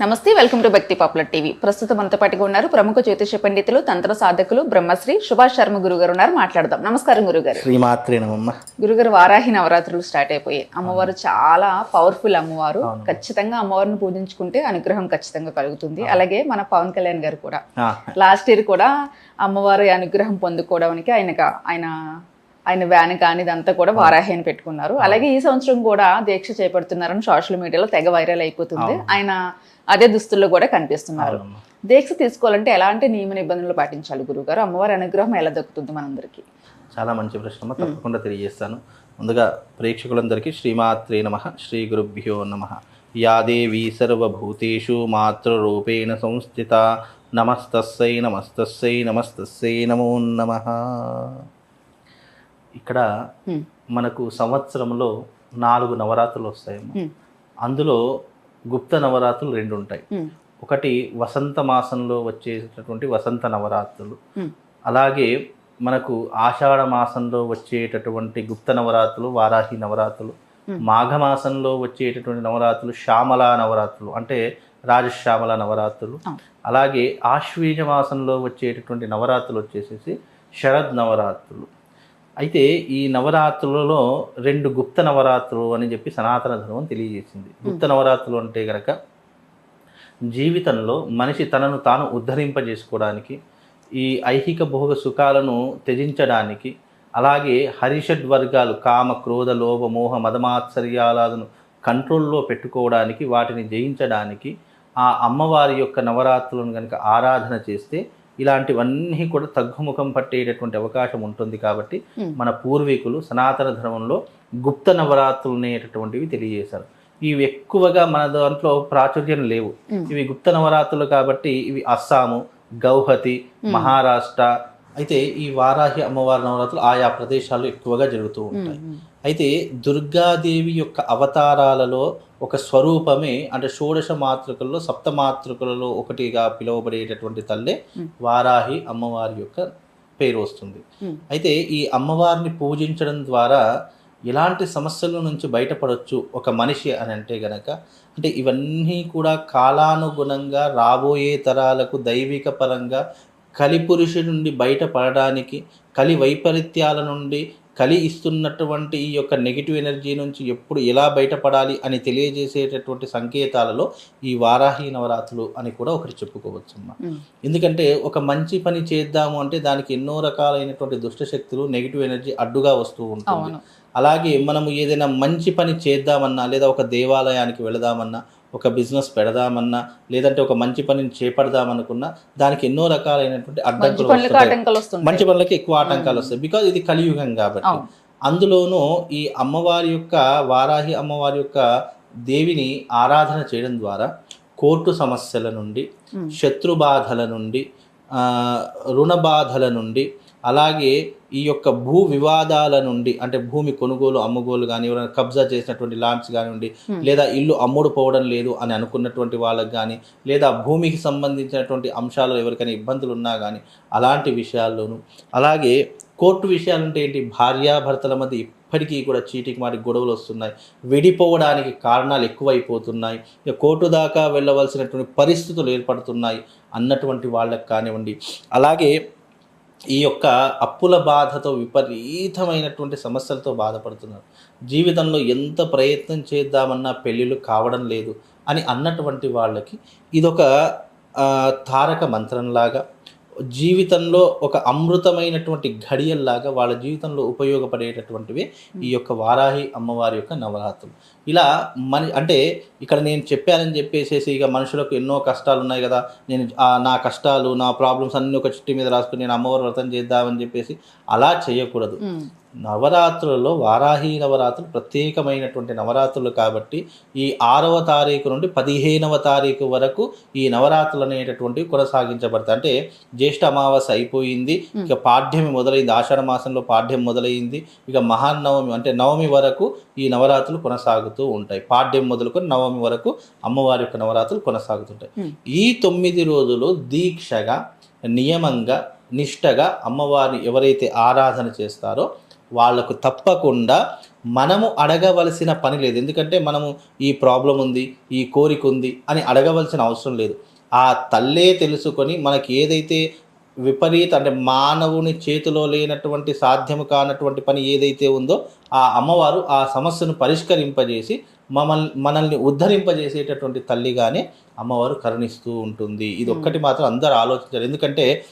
నమస్తే welcome to Bhakti popular TV. ప్రస్తుతం మనతో పాటుగా ఉన్నారు ప్రముఖ జ్యోతిష పండితులు తంత్ర సాధకులు బ్రహ్మశ్రీ సుభాష్ శర్మ గురుగారు ఉన్నారు. మాట్లాడదాం. నమస్కారం గురుగారు. గురుగారు వారాహి నవరాత్రులు స్టార్ట్ అయిపోయాయి. అమ్మవారు చాలా పవర్ఫుల్ అమ్మవారు. ఖచ్చితంగా అమ్మవారిని పూజించుకుంటే అనుగ్రహం ఖచ్చితంగా కలుగుతుంది. అలాగే మన పవన్ కళ్యాణ్ గారు కూడా. లాస్ట్ ఇయర్ కూడా అమ్మవారి అనుగ్రహం పొందుకోవడానికి ఆయనకు ఆయన ఆయన వ్యాన్ కానీ ఇదంతా కూడా వారాహి అని పెట్టుకున్నారు. అలాగే ఈ సంవత్సరం కూడా దీక్ష చేపడుతున్నారని సోషల్ మీడియాలో తెగ వైరల్ అయిపోతుంది. ఆయన అదే దుస్తుల్లో కూడా కనిపిస్తున్నారు. దీక్ష తీసుకోవాలంటే ఎలాంటి నియమ నిబంధనలు పాటించాలి గురుగారు? అమ్మవారి అనుగ్రహం ఎలా దక్కుతుంది మనందరికి? చాలా మంచి ప్రశ్న తప్పకుండా తెలియజేస్తాను. ముందుగా ప్రేక్షకులందరికీ శ్రీమాత్రే నమ. శ్రీ గురుభ్యో నమ. యా దేవీ సర్వభూతేషు మాతృరూపేణ సంస్థిత. నమస్తస్సై నమస్తస్సై నమస్తస్సై నమో నమ. ఇక్కడ. మనకు సంవత్సరంలో నాలుగు నవరాత్రులు వస్తాయమ్మా. అందులో గుప్త నవరాత్రులు రెండు ఉంటాయి. ఒకటి వసంత మాసంలో వచ్చేటటువంటి వసంత నవరాత్రులు. అలాగే మనకు ఆషాఢ మాసంలో వచ్చేటటువంటి గుప్త నవరాత్రులు వారాహి నవరాత్రులు. మాఘమాసంలో వచ్చేటటువంటి నవరాత్రులు శ్యామల నవరాత్రులు అంటే రాజశ్యామల నవరాత్రులు. అలాగే ఆశ్వీజ మాసంలో వచ్చేటటువంటి నవరాత్రులు వచ్చేసేసి శరద్ నవరాత్రులు అయితే ఈ నవరాత్రులలో రెండు గుప్త నవరాత్రులు అని చెప్పి సనాతన ధర్మం తెలియజేసింది. గుప్త నవరాత్రులు అంటే గనక జీవితంలో మనిషి తనను తాను ఉద్ధరింపజేసుకోవడానికి ఈ ఐహిక భోగ సుఖాలను త్యజించడానికి అలాగే హరిషడ్ వర్గాలు కామ క్రోధ లోభ మోహ మదమాత్సర్యాలను కంట్రోల్లో పెట్టుకోవడానికి వాటిని జయించడానికి ఆ అమ్మవారి యొక్క నవరాత్రులను కనుక ఆరాధన చేస్తే ఇలాంటివన్నీ కూడా తగ్గుముఖం పట్టేటటువంటి అవకాశం ఉంటుంది కాబట్టి. మన పూర్వీకులు సనాతన ధర్మంలో గుప్త నవరాత్రులు అనేటటువంటివి తెలియజేశారు ఇవి ఎక్కువగా మన దాంట్లో ప్రాచుర్యం లేవు. ఇవి గుప్త నవరాత్రులు కాబట్టి ఇవి అస్సాము గౌహతి మహారాష్ట్ర అయితే ఈ వారాహి అమ్మవారి నవరాత్రులు ఆయా ప్రదేశాల్లో ఎక్కువగా జరుగుతూ ఉంటాయి. అయితే దుర్గాదేవి యొక్క అవతారాలలో ఒక స్వరూపమే అంటే షోడశ మాతృకల్లో సప్త మాతృకలలో ఒకటిగా పిలువబడేటటువంటి తల్లే. వారాహి అమ్మవారి యొక్క పేరు వస్తుంది. అయితే ఈ అమ్మవారిని పూజించడం ద్వారా ఎలాంటి సమస్యల నుంచి బయటపడవచ్చు ఒక మనిషి అని అంటే గనక అంటే ఇవన్నీ కూడా కాలానుగుణంగా రాబోయే తరాలకు దైవిక పరంగా కలిపురుషు నుండి బయటపడడానికి కలి వైపరీత్యాల నుండి కలి ఇస్తున్నటువంటి ఈ యొక్క నెగిటివ్ ఎనర్జీ నుంచి ఎప్పుడు ఎలా బయటపడాలి అని తెలియజేసేటటువంటి సంకేతాలలో ఈ వారాహి నవరాత్రులు అని కూడా ఒకటి చెప్పుకోవచ్చు అమ్మా. ఎందుకంటే ఒక మంచి పని చేద్దాము అంటే దానికి ఎన్నో రకాలైనటువంటి దుష్ట శక్తులు నెగిటివ్ ఎనర్జీ అడ్డుగా వస్తూ ఉంటుంది. అలాగే మనము ఏదైనా మంచి పని చేద్దామన్నా లేదా ఒక దేవాలయానికి వెళదామన్నా ఒక బిజినెస్ పెడదామన్నా లేదంటే ఒక మంచి పనిని చేపడదామనుకున్నా దానికి ఎన్నో రకాలైనటువంటి అడ్డంకులు మంచి పనులకి ఎక్కువ ఆటంకాలు వస్తాయి. బికాజ్ ఇది కలియుగం కాబట్టి. అందులోనూ ఈ అమ్మవారి యొక్క వారాహి అమ్మవారి యొక్క దేవిని ఆరాధన చేయడం ద్వారా కోర్టు సమస్యల నుండి. శత్రు బాధల నుండి రుణ బాధల నుండి అలాగే ఈ యొక్క భూ వివాదాల నుండి అంటే భూమి కొనుగోలు అమ్ముగోలు కానీ ఎవరైనా కబ్జా చేసినటువంటి ల్యాండ్స్ కానివ్వండి. లేదా ఇల్లు అమ్ముడు పోవడం లేదు అని అనుకున్నటువంటి వాళ్ళకి కానీ లేదా భూమికి సంబంధించినటువంటి అంశాలు ఎవరికైనా ఇబ్బందులు ఉన్నా కానీ అలాంటి విషయాల్లోనూ. అలాగే కోర్టు విషయాలంటే ఏంటి? భార్యాభర్తల మధ్య ఇప్పటికీ కూడా చీటికి మాటి గొడవలు వస్తున్నాయి. విడిపోవడానికి కారణాలు ఎక్కువైపోతున్నాయి. ఇక కోర్టు దాకా వెళ్ళవలసినటువంటి పరిస్థితులు ఏర్పడుతున్నాయి అన్నటువంటి వాళ్ళకి కానివ్వండి. అలాగే ఈ యొక్క అప్పుల బాధతో విపరీతమైనటువంటి సమస్యలతో బాధపడుతున్నారు. జీవితంలో ఎంత ప్రయత్నం చేద్దామన్నా పెళ్ళిళ్ళు కావడం లేదు అని అన్నటువంటి వాళ్ళకి ఇదొక తారక మంత్రంలాగా జీవితంలో ఒక అమృతమైనటువంటి ఘడియల్లాగా వాళ్ళ జీవితంలో ఉపయోగపడేటటువంటివి ఈ యొక్క వారాహి అమ్మవారి యొక్క నవరాత్రులు. ఇలా మన అంటే ఇక్కడ నేను చెప్పానని చెప్పేసేసి ఇక మనుషులకు ఎన్నో కష్టాలు ఉన్నాయి కదా. నేను నా కష్టాలు నా ప్రాబ్లమ్స్ అన్నీ ఒక చిట్టి మీద రాసుకుని నేను అమ్మవారి వ్రతం చేద్దామని చెప్పేసి అలా చేయకూడదు. హ్మ్. నవరాత్రులలో వారాహి నవరాత్రులు ప్రత్యేకమైనటువంటి నవరాత్రులు కాబట్టి ఈ ఆరవ తారీఖు నుండి పదిహేనవ తారీఖు వరకు ఈ నవరాత్రులు అనేటటువంటివి కొనసాగించబడతాయి. అంటే జ్యేష్ఠ అమావాస్య అయిపోయింది ఇక పాఠ్యమి మొదలైంది ఆషాఢ మాసంలో పాఠ్యం మొదలైంది ఇక మహానవమి అంటే నవమి వరకు ఈ నవరాత్రులు కొనసాగుతూ ఉంటాయి. పాఠ్యం మొదలుకొని నవమి వరకు అమ్మవారి యొక్క నవరాత్రులు కొనసాగుతుంటాయి. ఈ తొమ్మిది రోజులు దీక్షగా నియమంగా నిష్టగా అమ్మవారిని ఎవరైతే ఆరాధన చేస్తారో వాళ్ళకు తప్పకుండా మనము అడగవలసిన పని లేదు. ఎందుకంటే మనము ఈ ప్రాబ్లం ఉంది ఈ కోరిక ఉంది అని అడగవలసిన అవసరం లేదు. ఆ తల్లే తెలుసుకొని మనకి ఏదైతే విపరీత అంటే మానవుని చేతిలో లేనటువంటి సాధ్యము కానటువంటి పని ఏదైతే ఉందో ఆ అమ్మవారు ఆ సమస్యను పరిష్కరింపజేసి మమ్మల్ని మనల్ని ఉద్ధరింపజేసేటటువంటి తల్లిగానే అమ్మవారు కరుణిస్తూ ఉంటుంది. ఇది ఒక్కటి మాత్రం అందరూ ఆలోచించారు ఎందుకంటే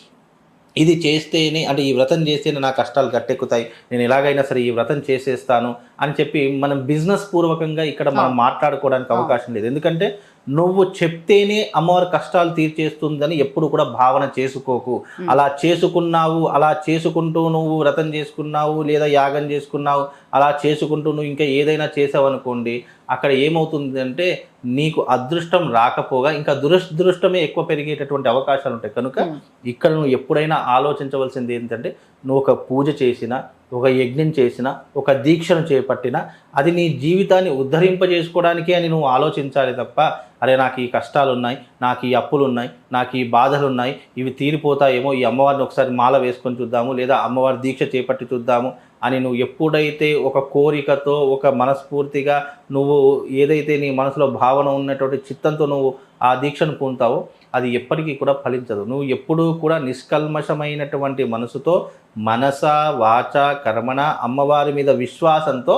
ఇది చేస్తేనే అంటే ఈ వ్రతం చేస్తేనే నా కష్టాలు గట్టెక్కుతాయి. నేను ఎలాగైనా సరే ఈ వ్రతం చేసేస్తాను అని చెప్పి మనం బిజినెస్ పూర్వకంగా ఇక్కడ మనం మాట్లాడుకోవడానికి అవకాశం లేదు. ఎందుకంటే నువ్వు చెప్తేనే అమ్మవారి కష్టాలు తీర్చేస్తుందని ఎప్పుడు కూడా భావన చేసుకోకు. అలా చేసుకున్నావు అలా చేసుకుంటూ నువ్వు వ్రతం చేసుకున్నావు లేదా యాగం చేసుకున్నావు అలా చేసుకుంటూ నువ్వు ఇంకా ఏదైనా చేసావు అనుకోండి అక్కడ ఏమవుతుంది అంటే నీకు అదృష్టం రాకపోగా ఇంకా దురదృష్టమే ఎక్కువ పెరిగేటటువంటి అవకాశాలు ఉంటాయి కనుక ఇక్కడ నువ్వు ఎప్పుడైనా ఆలోచించవలసింది ఏంటంటే నువ్వు ఒక పూజ చేసినా ఒక యజ్ఞం చేసిన ఒక దీక్షను చేపట్టిన అది నీ జీవితాన్ని ఉద్ధరింపజేసుకోవడానికి అని నువ్వు ఆలోచించాలి తప్ప అరే నాకు ఈ కష్టాలు ఉన్నాయి నాకు ఈ అప్పులు ఉన్నాయి నాకు ఈ బాధలు ఉన్నాయి ఇవి తీరిపోతాయేమో ఈ అమ్మవారిని ఒకసారి మాల వేసుకొని చూద్దాము లేదా అమ్మవారి దీక్ష చేపట్టి చూద్దాము అని నువ్వు ఎప్పుడైతే ఒక కోరికతో ఒక మనస్ఫూర్తిగా నువ్వు ఏదైతే నీ మనసులో భావన ఉన్నటువంటి చిత్తంతో నువ్వు ఆ దీక్షను పూంతావో అది ఎప్పటికీ కూడా ఫలించదు. నువ్వు ఎప్పుడూ కూడా నిష్కల్మషమైనటువంటి మనసుతో మనస వాచ కర్మణ అమ్మవారి మీద విశ్వాసంతో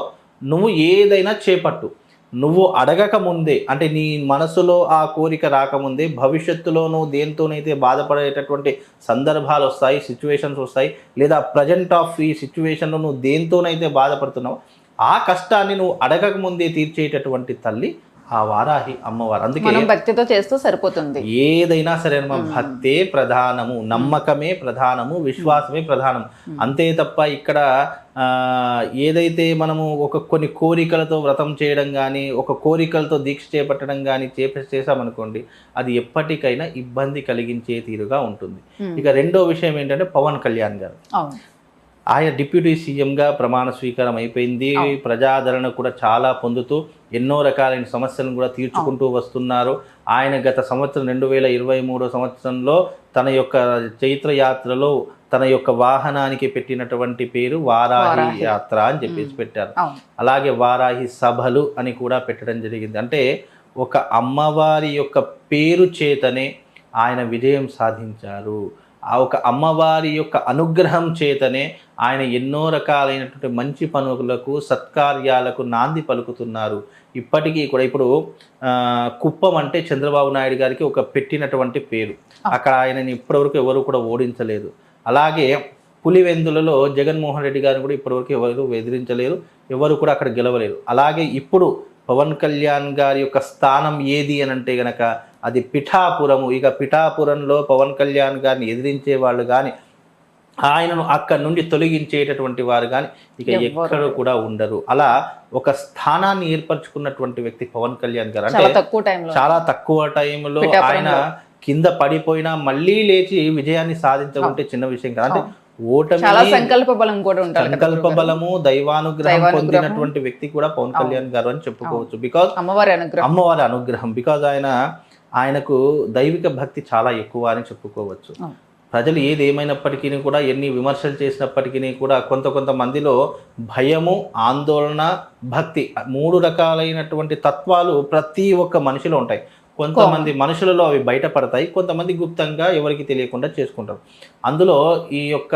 నువ్వు ఏదైనా చేపట్టు. నువ్వు అడగక ముందే అంటే నీ మనసులో ఆ కోరిక రాకముందే భవిష్యత్తులోనూ దేంతోనైతే బాధపడేటటువంటి సందర్భాలు వస్తాయి సిచ్యువేషన్స్ వస్తాయి లేదా ప్రజెంట్ ఆఫ్ ఈ సిచ్యువేషన్లో నువ్వు దేంతోనైతే బాధపడుతున్నావు ఆ కష్టాన్ని నువ్వు అడగక ముందే తీర్చేటటువంటి తల్లి ఆ వారాహి అమ్మవారు. అందుకే భక్తితో చేస్తూ సరిపోతుంది. ఏదైనా సరే అమ్మా, భక్తే ప్రధానము నమ్మకమే ప్రధానము విశ్వాసమే ప్రధానం. అంతే తప్ప ఇక్కడ ఆ, ఏదైతే మనము ఒక కొన్ని కోరికలతో వ్రతం చేయడం కానీ ఒక కోరికలతో దీక్ష చేపట్టడం కానీ చేప చేసామనుకోండి అది ఎప్పటికైనా ఇబ్బంది కలిగించే తీరుగా ఉంటుంది. ఇక రెండో విషయం ఏంటంటే పవన్ కళ్యాణ్ గారు. ఆయన డిప్యూటీ సీఎంగా ప్రమాణ స్వీకారం అయిపోయింది. ప్రజాదరణ కూడా చాలా పొందుతూ ఎన్నో రకాలైన సమస్యలను కూడా తీర్చుకుంటూ వస్తున్నారు. ఆయన గత సంవత్సరం రెండు వేల ఇరవై మూడో సంవత్సరంలో తన యొక్క చైత్ర యాత్రలో తన యొక్క వాహనానికి పెట్టినటువంటి పేరు వారాహి. యాత్ర అని చెప్పేసి పెట్టారు. అలాగే వారాహి సభలు అని కూడా పెట్టడం జరిగింది. అంటే ఒక అమ్మవారి యొక్క పేరు చేతనే ఆయన విజయం సాధించారు. ఆ ఒక అమ్మవారి యొక్క అనుగ్రహం చేతనే ఆయన ఎన్నో రకాలైనటువంటి మంచి పనులకు సత్కార్యాలకు నాంది పలుకుతున్నారు. ఇప్పటికీ కూడా ఇప్పుడు కుప్పం అంటే చంద్రబాబు నాయుడు గారికి ఒక పెట్టినటువంటి పేరు. అక్కడ ఆయనని ఇప్పటివరకు ఎవరు కూడా ఓడించలేదు. అలాగే పులివెందులలో జగన్మోహన్ రెడ్డి గారిని కూడా ఇప్పటివరకు ఎవరు ఎదిరించలేరు ఎవరు కూడా అక్కడ గెలవలేరు అలాగే ఇప్పుడు పవన్ కళ్యాణ్ గారి యొక్క స్థానం ఏది అని అంటే గనక అది పిఠాపురము. ఇక పిఠాపురంలో పవన్ కళ్యాణ్ గారిని ఎదిరించే వాళ్ళు కానీ ఆయనను అక్కడి నుండి తొలగించేటటువంటి వారు కానీ ఇక ఎక్కడ కూడా ఉండరు. అలా ఒక స్థానాన్ని ఏర్పరచుకున్నటువంటి వ్యక్తి పవన్ కళ్యాణ్ గారు చాలా అంటే చాలా తక్కువ టైంలో ఆయన. కింద పడిపోయినా మళ్ళీ లేచి విజయాన్ని సాధించకుంటే చిన్న విషయం కాదు. అంటే ఓటమి సంకల్ప బలం కూడా సంకల్ప బలము దైవానుగ్రహం దైవానుగ్రహం. పొందినటువంటి వ్యక్తి కూడా పవన్ కళ్యాణ్ గారు అని చెప్పుకోవచ్చు. బికాజ్ అమ్మవారి అనుగ్రహం. అమ్మవారి అనుగ్రహం. బికాజ్ ఆయన ఆయనకు దైవిక భక్తి చాలా ఎక్కువ అని చెప్పుకోవచ్చు. ప్రజలు ఏది ఏమైనప్పటికీ కూడా ఎన్ని విమర్శలు చేసినప్పటికీ కూడా కొంత కొంత మందిలో భయము ఆందోళన భక్తి మూడు రకాలైనటువంటి తత్వాలు ప్రతి ఒక్క మనిషిలో ఉంటాయి. కొంతమంది మనుషులలో అవి బయటపడతాయి కొంతమంది గుప్తంగా ఎవరికి తెలియకుండా చేసుకుంటారు. అందులో ఈ యొక్క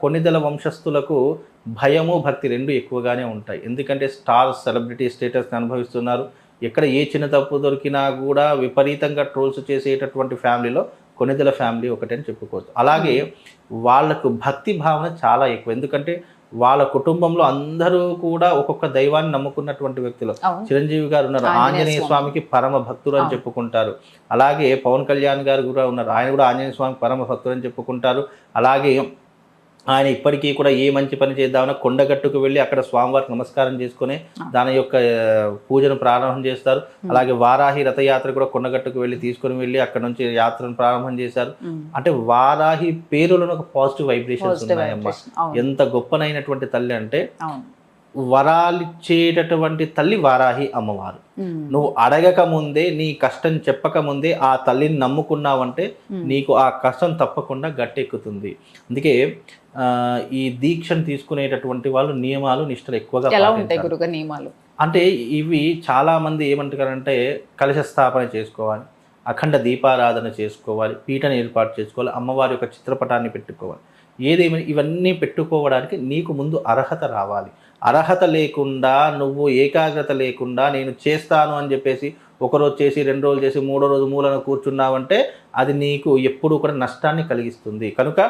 కొన్నిదల వంశస్థులకు భయము భక్తి రెండు ఎక్కువగానే ఉంటాయి. ఎందుకంటే స్టార్ సెలబ్రిటీ స్టేటస్ని అనుభవిస్తున్నారు. ఎక్కడ ఏ చిన్న తప్పు దొరికినా కూడా విపరీతంగా ట్రోల్స్ చేసేటటువంటి ఫ్యామిలీలో కొనిదెల ఫ్యామిలీ ఒకటని చెప్పుకోవచ్చు. అలాగే వాళ్ళకు భక్తి భావన చాలా ఎక్కువ. ఎందుకంటే వాళ్ళ కుటుంబంలో అందరూ కూడా ఒక్కొక్క దైవాన్ని నమ్ముకున్నటువంటి వ్యక్తులు. చిరంజీవి గారు ఉన్నారు. ఆంజనేయ ఆంజనేయ స్వామి. స్వామికి పరమ భక్తులు అని చెప్పుకుంటారు. అలాగే పవన్ కళ్యాణ్ గారు కూడా ఉన్నారు. ఆయన కూడా ఆంజనేయ స్వామికి పరమ భక్తులు అని చెప్పుకుంటారు. అలాగే ఆయన ఇప్పటికీ కూడా ఏ మంచి పని చేద్దామన్నా కొండగట్టుకు వెళ్ళి అక్కడ స్వామివారికి నమస్కారం చేసుకుని దాని యొక్క పూజను ప్రారంభం చేస్తారు. అలాగే వారాహి రథయాత్ర కూడా కొండగట్టుకు వెళ్ళి తీసుకొని వెళ్ళి అక్కడ నుంచి యాత్రను ప్రారంభం చేశారు. అంటే వారాహి పేరులో ఒక పాజిటివ్ వైబ్రేషన్స్ ఉన్నాయమ్మా. ఎంత గొప్పనైనటువంటి తల్లి అంటే వరాలిచ్చేటటువంటి తల్లి వారాహి అమ్మవారు. నువ్వు అడగక ముందే నీ కష్టం చెప్పక ముందే ఆ తల్లిని నమ్ముకున్నావంటే నీకు ఆ కష్టం తప్పకుండా గట్టెక్కుతుంది. అందుకే ఈ దీక్షను తీసుకునేటటువంటి వాళ్ళు నియమాలు నిష్టలు ఎక్కువగా ఎలా. ఉంటాయి గురుగారు నియమాలు. అంటే ఇవి చాలా మంది ఏమంటారంటే కలశ స్థాపన చేసుకోవాలి అఖండ దీపారాధన చేసుకోవాలి పీటను ఏర్పాటు చేసుకోవాలి అమ్మవారి యొక్క చిత్రపటాన్ని పెట్టుకోవాలి. ఏదేమైనా ఇవన్నీ పెట్టుకోవడానికి నీకు ముందు అర్హత రావాలి. అర్హత లేకుండా నువ్వు ఏకాగ్రత లేకుండా నేను చేస్తాను అని చెప్పేసి ఒకరోజు చేసి రెండు రోజులు చేసి మూడో రోజు మూలన కూర్చున్నావంటే అది నీకు ఎప్పుడూ కూడా నష్టాన్ని కలిగిస్తుంది. కనుక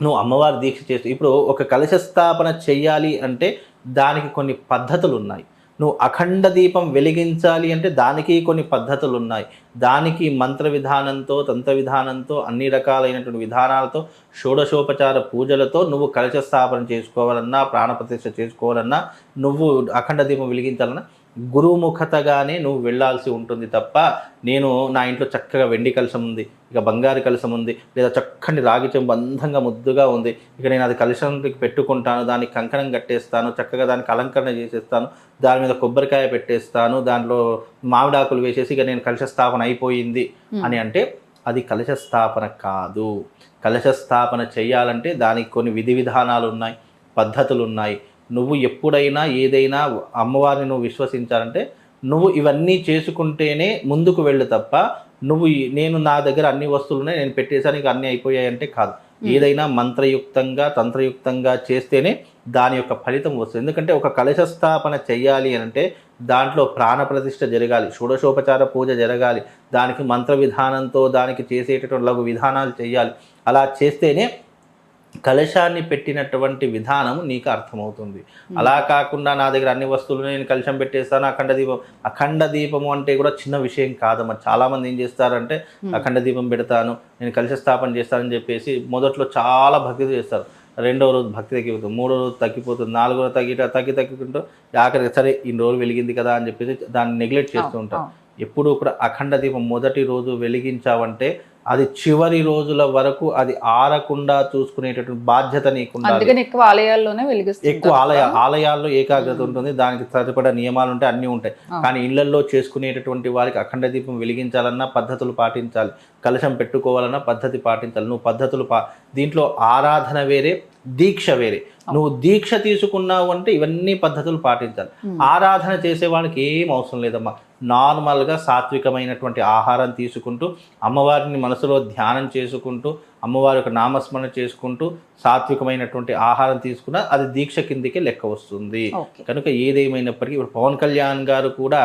నువ్వు అమ్మవారి దీక్ష చేస్తూ ఇప్పుడు ఒక కలశ స్థాపన చెయ్యాలి అంటే దానికి కొన్ని పద్ధతులు ఉన్నాయి నువ్వు అఖండ దీపం వెలిగించాలి అంటే దానికి కొన్ని పద్ధతులు ఉన్నాయి దానికి మంత్ర విధానంతో తంత్ర విధానంతో అన్ని రకాలైనటువంటి విధానాలతో షోడశోపచార పూజలతో నువ్వు కలశ స్థాపన చేసుకోవాలన్నా ప్రాణప్రతిష్ఠ చేసుకోవాలన్నా నువ్వు అఖండ దీపం వెలిగించాలన్నా గురుముఖతగానే నువ్వు వెళ్ళాల్సి ఉంటుంది తప్ప నేను నా ఇంట్లో చక్కగా వెండి కలశం ఉంది ఇక బంగారు కలశం ఉంది లేదా చక్కని రాగి చెంబు అందంగా ముద్దుగా ఉంది ఇక నేను అది కలశంకి పెట్టుకుంటాను దానికి కంకణం కట్టేస్తాను చక్కగా దానికి అలంకరణ చేసేస్తాను దాని మీద కొబ్బరికాయ పెట్టేస్తాను దాంట్లో మామిడాకులు వేసేసి ఇక నేను కలశ స్థాపన అయిపోయింది అని అంటే అది కలశ స్థాపన కాదు. కలశ స్థాపన చేయాలంటే దానికి కొన్ని విధి విధానాలు ఉన్నాయి పద్ధతులు ఉన్నాయి. నువ్వు ఎప్పుడైనా ఏదైనా అమ్మవారిని నువ్వు విశ్వసించాలంటే నువ్వు ఇవన్నీ చేసుకుంటేనే ముందుకు వెళ్ళు తప్ప నువ్వు నేను నా దగ్గర అన్ని వస్తువులు ఉన్నాయి నేను పెట్టేసాను ఇక అన్నీ అయిపోయాయంటే కాదు. ఏదైనా మంత్రయుక్తంగా తంత్రయుక్తంగా చేస్తేనే దాని యొక్క ఫలితం వస్తుంది. ఎందుకంటే ఒక కలశ స్థాపన చెయ్యాలి అని అంటే దాంట్లో ప్రాణప్రతిష్ఠ జరగాలి షోడశోపచార పూజ జరగాలి దానికి మంత్ర విధానంతో దానికి చేసేటటువంటి లఘు విధానాలు చేయాలి అలా చేస్తేనే కలశాన్ని పెట్టినటువంటి విధానం నీకు అర్థమవుతుంది. అలా కాకుండా నా దగ్గర అన్ని వస్తువులు నేను కలశం పెట్టేస్తాను అఖండ దీపం. అఖండ దీపము అంటే కూడా చిన్న విషయం కాదమ్మా చాలా మంది ఏం చేస్తారంటే అఖండ దీపం పెడతాను నేను కలశ స్థాపన చేస్తానని చెప్పేసి మొదట్లో చాలా భక్తి చేస్తారు. రెండో రోజు భక్తి తగ్గిపోతుంది మూడో రోజు తగ్గిపోతుంది నాలుగో రోజు తగ్గి తగ్గి తగ్గుకుంటూ ఆఖరికి సరే ఇన్ని రోజులు వెలిగింది కదా అని చెప్పేసి దాన్ని నెగ్లెక్ట్ చేస్తూ ఉంటారు. ఎప్పుడూ కూడా అఖండ దీపం మొదటి రోజు వెలిగించావంటే అది చివరి రోజుల వరకు అది ఆరకుండా చూసుకునేటటువంటి బాధ్యత నీకు ఉండాలి అందుకని ఎక్కువ ఆలయాల్లోనే వెలిగిస్తారు ఎక్కువ ఆలయ ఆలయాల్లో ఏకాగ్రత ఉంటుంది దానికి సరిపడా నియమాలు ఉంటాయి అన్నీ ఉంటాయి. కానీ ఇళ్ళల్లో చేసుకునేటటువంటి వారికి అఖండ దీపం వెలిగించాలన్నా పద్ధతులు పాటించాలి. కలశం పెట్టుకోవాలన్నా పద్ధతి పాటించాలి. నువ్వు పద్ధతులు పా దీంట్లో ఆరాధన వేరే దీక్ష వేరే. నువ్వు దీక్ష తీసుకున్నావు అంటే ఇవన్నీ పద్ధతులు పాటించాలి. ఆరాధన చేసే వాళ్ళకి ఏం అవసరం లేదమ్మా. నార్మల్గా సాత్వికమైనటువంటి ఆహారం తీసుకుంటూ అమ్మవారిని మనసులో ధ్యానం చేసుకుంటూ అమ్మవారి యొక్క నామస్మరణ చేసుకుంటూ సాత్వికమైనటువంటి ఆహారం తీసుకున్నా అది దీక్ష కిందికి లెక్క వస్తుంది. కనుక ఏదేమైనప్పటికీ ఇప్పుడు పవన్ కళ్యాణ్ గారు కూడా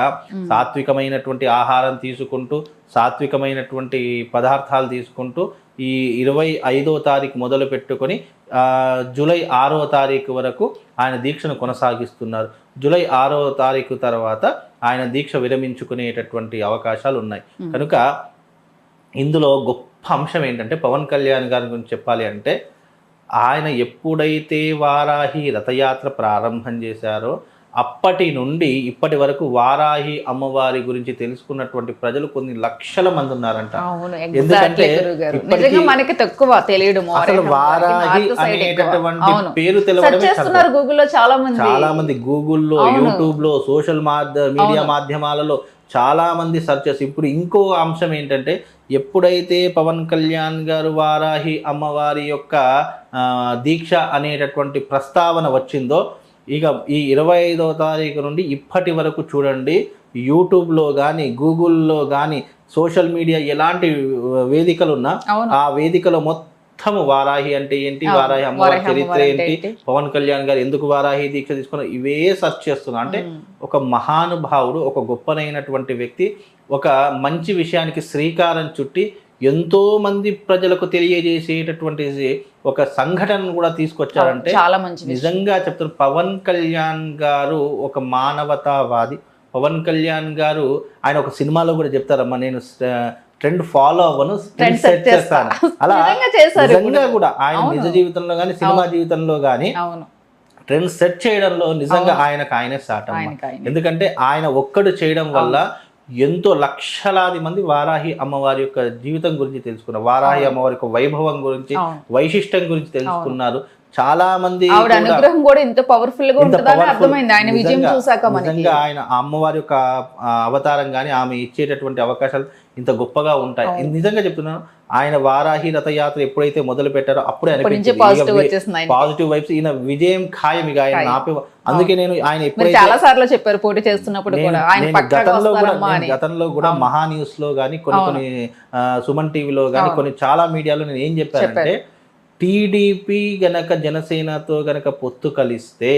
సాత్వికమైనటువంటి ఆహారం తీసుకుంటూ సాత్వికమైనటువంటి పదార్థాలు తీసుకుంటూ ఈ ఇరవై ఐదో తారీఖు మొదలు పెట్టుకొని జూలై ఆరో తారీఖు వరకు ఆయన దీక్షను కొనసాగిస్తున్నారు. జూలై ఆరో తారీఖు తర్వాత ఆయన దీక్ష విరమించుకునేటటువంటి అవకాశాలు ఉన్నాయి. కనుక ఇందులో గొప్ప అంశం ఏంటంటే పవన్ కళ్యాణ్ గారి గురించి చెప్పాలి అంటే ఆయన ఎప్పుడైతే వారాహి రథయాత్ర ప్రారంభం చేశారో అప్పటి నుండి ఇప్పటి వరకు వారాహి అమ్మవారి గురించి తెలుసుకున్నటువంటి ప్రజలు కొన్ని లక్షల మంది ఉన్నారంట. ఎందుకంటే మనకి తక్కువ తెలియడం అసలు వారాహి అనేటటువంటి పేరు తెలవడమే చేస్తున్నారు గూగుల్లో చాలా మంది. చాలా మంది గూగుల్లో. యూట్యూబ్లో సోషల్ మాధ్య మీడియా మాధ్యమాలలో చాలా మంది సెర్చ్ చేసి ఇప్పుడు ఇంకో అంశం ఏంటంటే ఎప్పుడైతే పవన్ కళ్యాణ్ గారు వారాహి అమ్మవారి యొక్క దీక్ష అనేటటువంటి ప్రస్తావన వచ్చిందో ఇక ఈ ఇరవై ఐదవ తారీఖు నుండి ఇప్పటి వరకు చూడండి యూట్యూబ్లో కానీ గూగుల్లో కానీ సోషల్ మీడియా ఎలాంటి వేదికలు ఉన్నా ఆ వేదికలో మొత్తము వారాహి అంటే ఏంటి. వారాహి అమ్మవారి చరిత్ర ఏంటి? పవన్ కళ్యాణ్ గారు ఎందుకు వారాహి దీక్ష తీసుకున్నారు ఇవే సెర్చ్ చేస్తున్నా అంటే. ఒక మహానుభావుడు ఒక గొప్పనైనటువంటి వ్యక్తి ఒక మంచి విషయానికి శ్రీకారం చుట్టి ఎంతో మంది ప్రజలకు తెలియజేసేటటువంటి ఒక సంఘటనను కూడా తీసుకొచ్చారంటే చాలా మంచి. నిజంగా చెప్తారు పవన్ కళ్యాణ్ గారు ఒక మానవతావాది. పవన్ కళ్యాణ్ గారు ఆయన ఒక సినిమాలో కూడా చెప్తారమ్మా నేను ట్రెండ్ ఫాలో అవ్వను ట్రెండ్ సెట్ చేస్తాను. అలా నిజంగా. కూడా. ఆయన. నిజ జీవితంలో కానీ సినిమా జీవితంలో కానీ ట్రెండ్ సెట్ చేయడంలో నిజంగా ఆయనకు ఆయనే స్టార్ట్ ఎందుకంటే ఆయన ఒక్కడు చేయడం వల్ల ఎంతో లక్షలాది మంది వారాహి అమ్మవారి యొక్క జీవితం గురించి తెలుసుకున్నారు. వారాహి అమ్మవారి యొక్క వైభవం గురించి. వైశిష్టం గురించి తెలుసుకున్నారు. చాలా మంది అనుగ్రహం కూడా ఇంత పవర్ఫుల్గా. అర్థమైంది. ఆయన విజయం చూసాక నిజంగా ఆయన ఆ అమ్మవారి యొక్క అవతారం కానీ ఆమె ఇచ్చేటటువంటి అవకాశాలు ఇంత గొప్పగా ఉంటాయి. నిజంగా చెప్తున్నాను ఆయన వారాహి రథయాత్ర ఎప్పుడైతే మొదలు పెట్టారో అప్పుడే అనిపించింది. పాజిటివ్ వైబ్స్ ఈయన విజయం ఖాయం ఇక ఆయన ఆపే అందుకే నేను ఆయన ఎప్పుడైతే చాలా సార్లు చెప్పారు పోటీ చేస్తున్నప్పుడు గతంలో కూడా గతంలో కూడా మహా న్యూస్లో కానీ కొన్ని కొన్ని సుమన్ టీవీలో కానీ కొన్ని చాలా మీడియాలో నేను ఏం చెప్పానంటే టీడీపీ గనక జనసేనతో గనక పొత్తు కలిస్తే.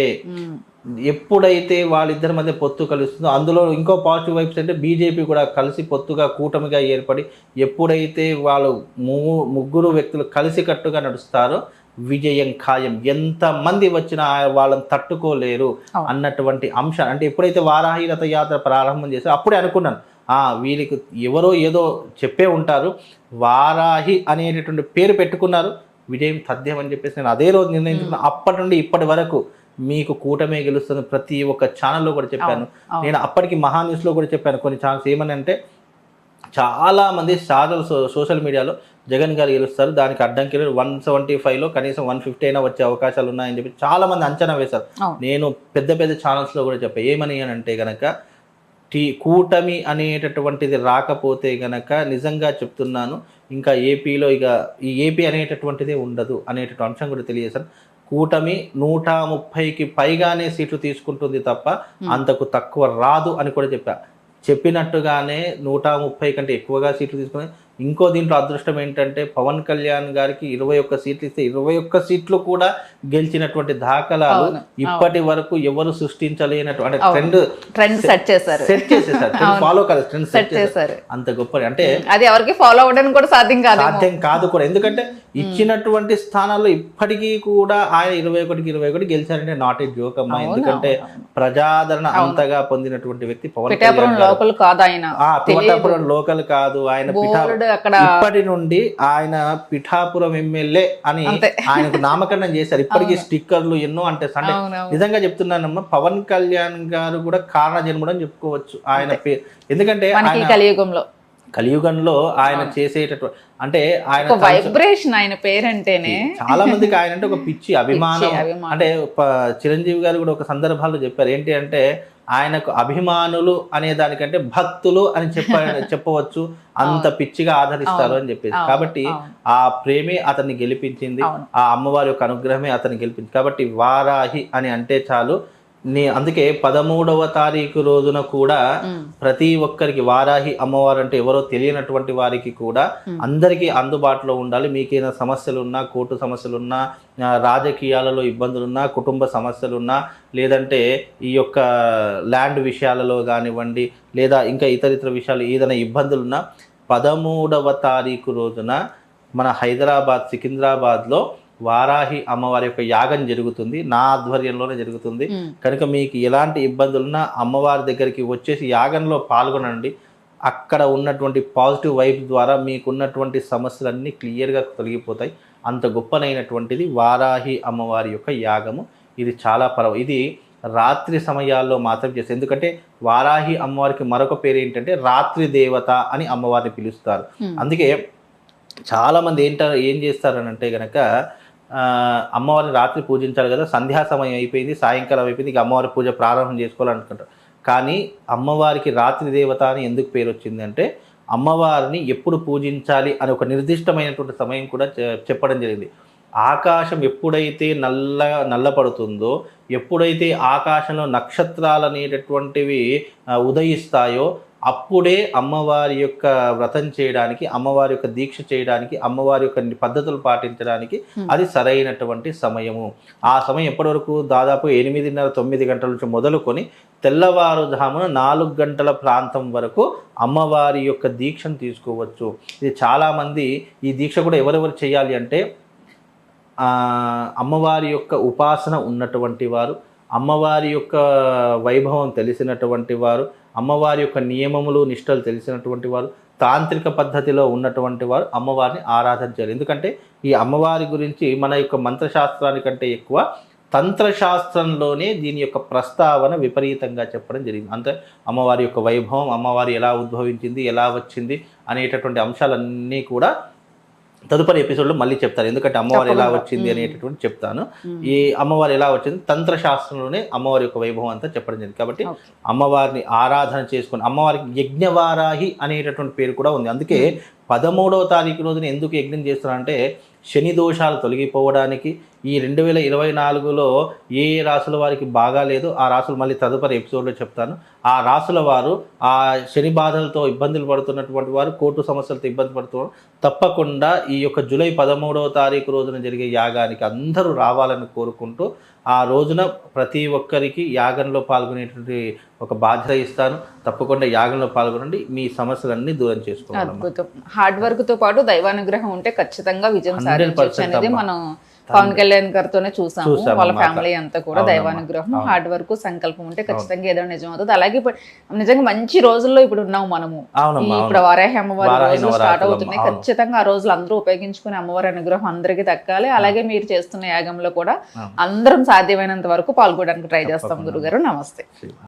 ఎప్పుడైతే వాళ్ళిద్దరి మధ్య పొత్తు కలుస్తుందో అందులో ఇంకో పాజిటివ్ వైబ్స్ అంటే బీజేపీ కూడా కలిసి పొత్తుగా కూటమిగా ఏర్పడి ఎప్పుడైతే వాళ్ళు ముగ్గురు వ్యక్తులు కలిసికట్టుగా నడుస్తారో విజయం ఖాయం. ఎంతమంది వచ్చినా వాళ్ళని తట్టుకోలేరు. అన్నటువంటి అంశం. అంటే ఎప్పుడైతే వారాహి యాత్ర ప్రారంభం చేశారో అప్పుడే అనుకున్నాను. వీళ్ళకి ఎవరో ఏదో చెప్పే ఉంటారు. వారాహి అనేటటువంటి పేరు పెట్టుకున్నారు. విజయం తథ్యం అని చెప్పేసి నేను అదే రోజు నిర్ణయించుకున్నాను. అప్పటి నుండి ఇప్పటి వరకు మీకు కూటమే గెలుస్తుంది ప్రతి ఒక్క ఛానల్లో కూడా చెప్పాను. నేను అప్పటికి మహా న్యూస్లో కూడా చెప్పాను కొన్ని ఛానల్స్ ఏమని అంటే చాలా మంది ఛానల్ సోషల్ మీడియాలో జగన్ గారు గెలుస్తారు. దానికి అడ్డంకి వన్ సెవెంటీ ఫైవ్లో కనీసం వన్ ఫిఫ్టీ అయినా వచ్చే అవకాశాలు ఉన్నాయని చెప్పి చాలా మంది అంచనా వేశారు. నేను పెద్ద పెద్ద ఛానల్స్లో కూడా చెప్పా. ఏమని అని అంటే గనక టీ కూటమి అనేటటువంటిది రాకపోతే గనక నిజంగా చెప్తున్నాను ఇంకా ఏపీలో ఇక ఈ ఏపీ అనేటటువంటిదే ఉండదు అనేటటువంటి అంశం కూడా తెలియజేశాను కూటమి నూట ముప్పైకి పైగానే సీట్లు తీసుకుంటుంది తప్ప అంతకు తక్కువ రాదు అని కూడా చెప్పా. చెప్పినట్టుగానే నూట ముప్పై కంటే ఎక్కువగా సీట్లు తీసుకుని ఇంకో దీంట్లో అదృష్టం ఏంటంటే పవన్ కళ్యాణ్ గారికి ఇరవై ఒక్క సీట్లు ఇస్తే ఇరవై ఒక్క సీట్లు కూడా గెలిచినటువంటి దాఖలాలు ఇప్పటి వరకు ఎవరు సృష్టించలేనటువంటి. ట్రెండ్ ట్రెండ్ సెట్ చేశారు. సెట్ చేసేసారు. ట్రెండ్ ఫాలో కాదు ట్రెండ్ సెట్ చేశారు. అంత గొప్ప అంటే అది ఎవరికి ఫాలో అవ్వడానికి కూడా సాధ్యం కాదు సాధ్యం కాదు కూడా. ఎందుకంటే ఇచ్చినటువంటి స్థానాల్లో ఇప్పటికీ కూడా ఆయన ఇరవై ఒకటికి ఇరవై ఒకటి గెలిచారంటే నాట్ ఏ జోక్ అమ్మా. ఎందుకంటే ప్రజాదరణ అంతగా పొందినటువంటి వ్యక్తి పవన్ పిఠాపురం కళ్యాణ్. లోకల్ కాదు ఆయన. పిఠాపురం లోకల్ కాదు. ఆయన పిఠా బోర్డు అక్కడ ఇప్పటి నుండి ఆయన పిఠాపురం ఎమ్మెల్యే అని. ఆయనకు నామకరణం చేశారు. ఇప్పటికీ స్టిక్కర్లు ఎన్నో అంటే అవునవును. నిజంగా చెప్తున్నానమ్మా పవన్ కళ్యాణ్ గారు కూడా కారణ జన్ముడు అని చెప్పుకోవచ్చు. ఆయన పేరు. ఎందుకంటే కలియుగంలో. కలియుగంలో ఆయన చేసేటటువంటి అంటే ఆయన వైబ్రేషన్ ఆయన పేరంటేనే. చాలా మందికి ఆయన అంటే ఒక పిచ్చి అభిమానం. అంటే చిరంజీవి గారు కూడా ఒక సందర్భాల్లో చెప్పారు. ఏంటి అంటే ఆయనకు అభిమానులు అనే దానికంటే భక్తులు అని చెప్ప చెప్పవచ్చు. అంత పిచ్చిగా ఆదరిస్తారు అని చెప్పేసి. కాబట్టి. ఆ ప్రేమే అతన్ని గెలిపించింది. ఆ అమ్మవారి యొక్క అనుగ్రహమే అతన్ని గెలిపించింది. కాబట్టి వారాహి అని అంటే చాలు. నీ అందుకే పదమూడవ తారీఖు రోజున కూడా. ప్రతి ఒక్కరికి వారాహి అమ్మవారు అంటే ఎవరో తెలియనటువంటి వారికి కూడా అందరికీ అందుబాటులో ఉండాలి మీకేమైనా సమస్యలు ఉన్నా కోర్టు సమస్యలు ఉన్నా ఆ, రాజకీయాలలో ఇబ్బందులున్నా కుటుంబ సమస్యలున్నా లేదంటే ఈ యొక్క ల్యాండ్ విషయాలలో కానివ్వండి లేదా ఇంకా ఇతర ఇతర విషయాలు ఏదైనా ఇబ్బందులున్నా పదమూడవ తారీఖు రోజున మన హైదరాబాద్ సికింద్రాబాద్లో వారాహి అమ్మవారి యొక్క యాగం జరుగుతుంది. నా ఆధ్వర్యంలోనే జరుగుతుంది. కనుక మీకు ఎలాంటి ఇబ్బందులున్నా అమ్మవారి దగ్గరికి వచ్చేసి యాగంలో పాల్గొనండి. అక్కడ ఉన్నటువంటి పాజిటివ్ వైబ్ ద్వారా మీకున్నటువంటి సమస్యలన్నీ క్లియర్గా తొలగిపోతాయి. అంత గొప్పనైనటువంటిది వారాహి అమ్మవారి యొక్క యాగము. ఇది చాలా పర్వ ఇది రాత్రి సమయాల్లో మాత్రం చేస్తారు ఎందుకంటే వారాహి అమ్మవారికి మరొక పేరు ఏంటంటే రాత్రి దేవత అని అమ్మవారిని పిలుస్తారు. అందుకే చాలామంది ఏంటారు ఏం చేస్తారని అంటే గనక ఆ, అమ్మవారిని రాత్రి పూజించాలి కదా సంధ్యా సమయం అయిపోయింది సాయంకాలం అయిపోయింది ఇక అమ్మవారి పూజ ప్రారంభం చేసుకోవాలనుకుంటారు. కానీ అమ్మవారికి రాత్రి దేవత అని ఎందుకు పేరు వచ్చిందంటే అమ్మవారిని ఎప్పుడు పూజించాలి అని ఒక నిర్దిష్టమైనటువంటి సమయం కూడా చెప్పడం జరిగింది. ఆకాశం ఎప్పుడైతే నల్ల నల్లపడుతుందో ఎప్పుడైతే ఆకాశంలో నక్షత్రాలు అనేటటువంటివి ఉదయిస్తాయో అప్పుడే అమ్మవారి యొక్క వ్రతం చేయడానికి అమ్మవారి యొక్క దీక్ష చేయడానికి అమ్మవారి యొక్క పద్ధతులు పాటించడానికి అది సరైనటువంటి సమయము. ఆ సమయం ఎప్పటి వరకు దాదాపు ఎనిమిదిన్నర తొమ్మిది గంటల నుంచి మొదలుకొని తెల్లవారుజామున నాలుగు గంటల ప్రాంతం వరకు అమ్మవారి యొక్క దీక్షను తీసుకోవచ్చు. ఇది చాలామంది ఈ దీక్ష కూడా ఎవరెవరు చేయాలి అంటే అమ్మవారి యొక్క ఉపాసన ఉన్నటువంటి వారు అమ్మవారి యొక్క వైభవం తెలిసినటువంటి వారు అమ్మవారి యొక్క నియమములు నిష్టలు తెలిసినటువంటి వారు తాంత్రిక పద్ధతిలో ఉన్నటువంటి వారు అమ్మవారిని ఆరాధించాలి ఎందుకంటే ఈ అమ్మవారి గురించి మన యొక్క మంత్రశాస్త్రానికంటే ఎక్కువ తంత్రశాస్త్రంలోనే దీని యొక్క ప్రస్తావన విపరీతంగా చెప్పడం జరిగింది. అంటే అమ్మవారి యొక్క వైభవం అమ్మవారి ఎలా ఉద్భవించింది ఎలా వచ్చింది అనేటటువంటి అంశాలన్నీ కూడా తదుపరి ఎపిసోడ్లో మళ్ళీ చెప్తాను. ఎందుకంటే అమ్మవారు ఎలా వచ్చింది అనేటటువంటి చెప్తాను. ఈ అమ్మవారు ఎలా వచ్చింది? తంత్ర శాస్త్రంలోనే అమ్మవారి యొక్క వైభవం అంతా చెప్పడం జరిగింది. కాబట్టి. అమ్మవారిని ఆరాధన చేసుకుని అమ్మవారికి యజ్ఞవారాహి అనేటటువంటి పేరు కూడా ఉంది. అందుకే పదమూడవ తారీఖు రోజున ఎందుకు యజ్ఞం చేస్తున్నారంటే శని దోషాలు తొలగిపోవడానికి ఈ రెండు వేల ఇరవై నాలుగులో ఏ ఏ రాసుల వారికి బాగా లేదు ఆ రాసులు మళ్ళీ తదుపరి ఎపిసోడ్లో చెప్తాను. ఆ రాసుల వారు ఆ శని బాధలతో ఇబ్బందులు పడుతున్నటువంటి వారు కోర్టు సమస్యలతో ఇబ్బంది పడుతున్నారు తప్పకుండా ఈ యొక్క జూలై పదమూడవ తారీఖు రోజున జరిగే యాగానికి అందరూ రావాలని కోరుకుంటూ ఆ రోజున ప్రతి ఒక్కరికి యాగంలో పాల్గొనేటువంటి ఒక బాధ్యత ఇస్తాను. తప్పకుండా యాగంలో పాల్గొనండి. మీ సమస్యలన్నీ దూరం చేసుకోవాలి అద్భుతం. హార్డ్ వర్క్తో పాటు దైవానుగ్రహం ఉంటే ఖచ్చితంగా విజయం సాధించవచ్చు 100% అనేది. మనం పవన్ కళ్యాణ్ గారితోనే చూసాము వాళ్ళ. ఫ్యామిలీ అంతా కూడా. దైవానుగ్రహం. హార్డ్ వర్క్ సంకల్పం ఉంటే ఖచ్చితంగా ఏదో నిజం అవుతుంది అలాగే ఇప్పుడు నిజంగా మంచి రోజుల్లో ఇప్పుడు ఉన్నాం మనము ఇప్పుడు వారాహి అమ్మవారి రోజులు స్టార్ట్ అవుతున్నాయి. ఖచ్చితంగా ఆ రోజులు అందరూ ఉపయోగించుకుని అమ్మవారి అనుగ్రహం అందరికీ దక్కాలి అలాగే మీరు చేస్తున్న యాగంలో కూడా. అందరం సాధ్యమైనంత వరకు పాల్గొనడానికి ట్రై చేస్తాం. గురుగారు నమస్తే